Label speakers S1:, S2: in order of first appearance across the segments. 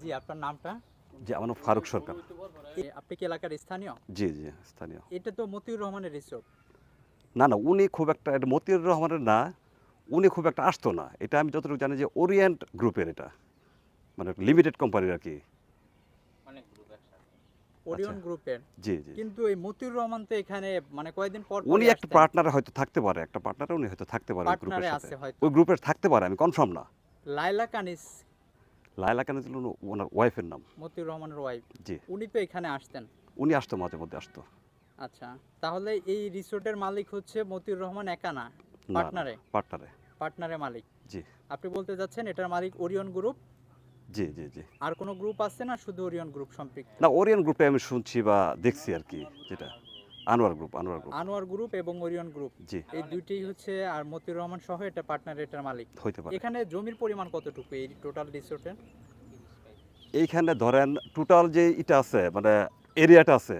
S1: জি আপনার নামটা?
S2: জি আমার নাম ফারুক সরকার।
S1: আপনি কি এলাকার স্থানীয়?
S2: জি জি স্থানীয়।
S1: এটা তো মতিউর রহমানের রিসোর্ট।
S2: না না উনি খুব একটা এটা মতিউর রহমানের না উনি খুব একটা আসতো না। এটা আমি যতটুকু জানি যে ওরিয়েন্ট গ্রুপের এটা মানে লিমিটেড কোম্পানির আর কি।
S1: ওরিয়ন গ্রুপের?
S2: জি জি।
S1: কিন্তু এই মতিউর রহমান তো এখানে মানে কয়েকদিন পর
S2: উনি একটা। পার্টনারে হয়তো থাকতে পারে একটা পার্টনারে উনি হয়তো থাকতে পারে ওই গ্রুপের সাথে। ওই গ্রুপের থাকতে পারে আমি কনফার্ম না।
S1: লাইলা কানিস
S2: লায়লা কেন ছিল ওনার ওয়াইফের নাম?
S1: মতিউর রহমানের ওয়াইফ
S2: জি।
S1: উনি তো এখানে আসতেন?
S2: উনি আসতো মাঝে মধ্যে আসতো।
S1: আচ্ছা তাহলে এই রিসোর্টের মালিক হচ্ছে মতিউর রহমান একা না? পার্টনারে
S2: পার্টনারে
S1: পার্টনারে মালিক?
S2: জি।
S1: আপনি বলতে যাচ্ছেন এটার মালিক ওরিয়ন গ্রুপ
S2: জি জি জি।
S1: আর কোনো গ্রুপ আছে না শুধু ওরিয়ন গ্রুপ সম্পৃক্ত?
S2: না ওরিয়েন্ট গ্রুপে আমি শুনছি বা দেখছি আর কি যেটা। Anwar group Anwar group.
S1: Anwar group এবং ওরিয়ন গ্রুপ।
S2: জি।
S1: এই দুইটি হচ্ছে আর মতিউর রহমান সহ এটা পার্টনার এটার মালিক।
S2: হইতে পারে।
S1: এখানে জমির পরিমাণ কতটুকু এই টোটাল রিসোর্টের
S2: এইখানে ধরেন টোটাল যে ইটা আছে মানে এরিয়াটা আছে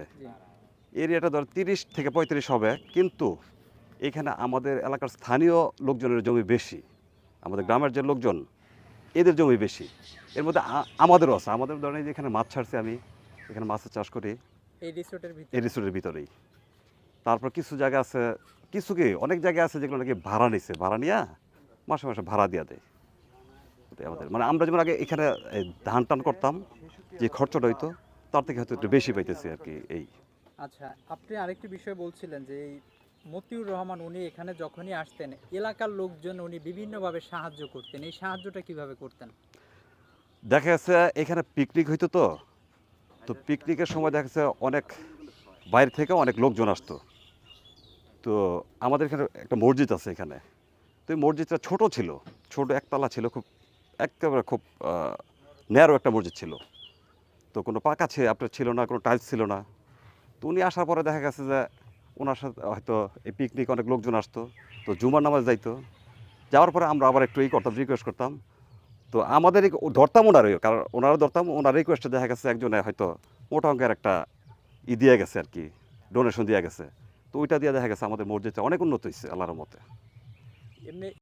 S2: এরিয়াটা ধর তিরিশ থেকে পঁয়ত্রিশ হবে কিন্তু এখানে আমাদের এলাকার স্থানীয় লোকজনের জমি বেশি আমাদের গ্রামের যে লোকজন এদের জমি বেশি। এর মধ্যে আমাদেরও আছে আমাদের ধরেন এখানে মাছ ছাড়ছি আমি এখানে মাছের চাষ করি।
S1: এই রিসোর্টের
S2: এই রিসোর্টের ভিতরেই। তারপর কিছু জায়গা আছে কিছু কি অনেক জায়গা আছে যেগুলো নাকি ভাড়া নিছে। ভাড়া নিয়া মাসে মাসে ভাড়া দিয়া দেয়। আমাদের। মানে আমরা যেমন আগে এখানে ধান টান করতাম যে খরচটা হইতো তার থেকে হয়তো একটু বেশি পাইতেছি আর কি এই।
S1: আচ্ছা আপনি আরেকটি বিষয় বলছিলেন যে এই মতিউর রহমান উনি এখানে যখনই আসতেন এলাকার লোকজন উনি বিভিন্নভাবে সাহায্য করতেন। এই সাহায্যটা কীভাবে করতেন?
S2: দেখা যাচ্ছে এখানে পিকনিক হইতো তো। তো পিকনিকের সময় দেখা যাচ্ছে অনেক বাইরে থেকে অনেক লোকজন আসতো। তো আমাদের এখানে একটা মসজিদ আছে এখানে। তো এই মসজিদটা ছোট ছিল, ছোট একতলা ছিল, খুব একেবারে খুব ন্যারো একটা মসজিদ ছিল। তো কোনো পাকা ছে, আপনার ছিল না, কোনো টাইলস ছিল না। তো উনি আসার পরে দেখা গেছে যে ওনার সাথে হয়তো এই পিকনিক অনেক লোকজন আসতো, তো জুমার নামাজ যাইতো। যাওয়ার পরে আমরা আবার একটু এই করতাম রিকোয়েস্ট করতাম। তো আমাদের ধরতাম ওনারই কারণ ওনারা ধরতাম, ওনার রিকোয়েস্টে দেখা গেছে একজনে হয়তো মোটা অঙ্কের একটা ই দিয়ে গেছে আর কি ডোনেশন দিয়ে গেছে। তো ওইটা দিয়ে দেখা গেছে আমাদের মসজিদটা অনেক উন্নত হয়েছে আল্লাহর মতে
S1: এমনি